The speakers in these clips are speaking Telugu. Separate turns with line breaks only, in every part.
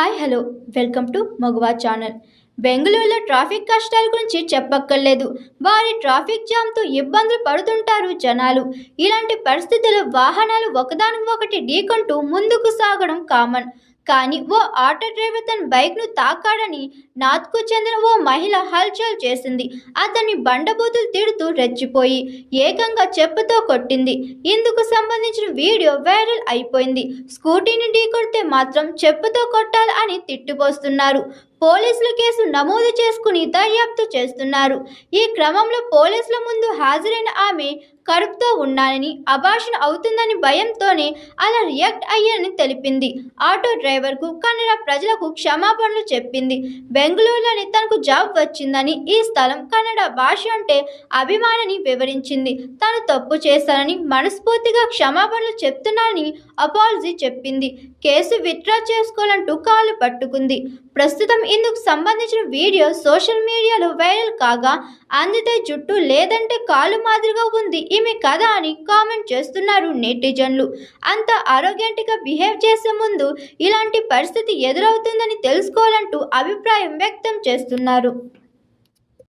Hi hello. Welcome to Maguva channel. బెంగళూరులో ట్రాఫిక్ కష్టాల గురించి చెప్పక్కర్లేదు. వారి ట్రాఫిక్ జామ్తో ఇబ్బందులు పడుతుంటారు జనాలు. ఇలాంటి పరిస్థితుల్లో వాహనాలు ఒకదానికి ఒకటి ఢీకొంటూ ముందుకు సాగడం కామన్. కానీ ఓ ఆటో డ్రైవర్ తన బైక్ను తాకాడని నాత్కు చెందిన ఓ మహిళ హల్చల్ చేసింది. అతన్ని బండబూతులు తిడుతూ రెచ్చిపోయి ఏకంగా చెప్పుతో కొట్టింది. ఇందుకు సంబంధించిన వీడియో వైరల్ అయిపోయింది. స్కూటీని ఢీకొడితే మాత్రం చెప్పుతో కొట్టాలి అని తిట్టిపోస్తున్నారు. పోలీసులు కేసు నమోదు చేసుకుని దర్యాప్తు చేస్తున్నారు. ఈ క్రమంలో పోలీసుల ముందు హాజరైన ఆమె కడుపుతో ఉన్నానని అభాషణ అవుతుందని భయంతోనే అలా రియాక్ట్ అయ్యానని తెలిపింది. ఆటో డ్రైవర్కు కన్నడ ప్రజలకు క్షమాపణలు చెప్పింది. బెంగళూరులోనే తనకు జాబ్ వచ్చిందని ఈ స్థలం కన్నడ భాష అంటే అభిమానని వివరించింది. తను తప్పు చేశానని మనస్ఫూర్తిగా క్షమాపణలు చెప్తున్నానని అపాలజీ చెప్పింది. కేసు విత్డ్రా చేసుకోవాలంటూ కాలు పట్టుకుంది. ప్రస్తుతం ఇందుకు సంబంధించిన వీడియో సోషల్ మీడియాలో వైరల్ కాగా అందితే జుట్టు లేదంటే కాలు మాదిరిగా ఉంది ఈమె కథ అని కామెంట్ చేస్తున్నారు నెటిజన్లు అంత ఆరోగ్యంటిగా బిహేవ్ చేసే ముందు ఇలాంటి పరిస్థితి ఎదురవుతుందని తెలుసుకోవాలంటూ అభిప్రాయం వ్యక్తం చేస్తున్నారు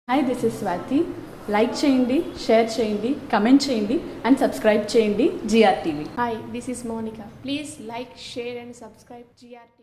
hi this is Swathi like చేయండి షేర్ చేయండి కమెంట్ చేయండి అండ్ సబ్స్క్రైబ్ చేయండి GR TV
Hi, this is Monica. Please like, share, and subscribe GRT.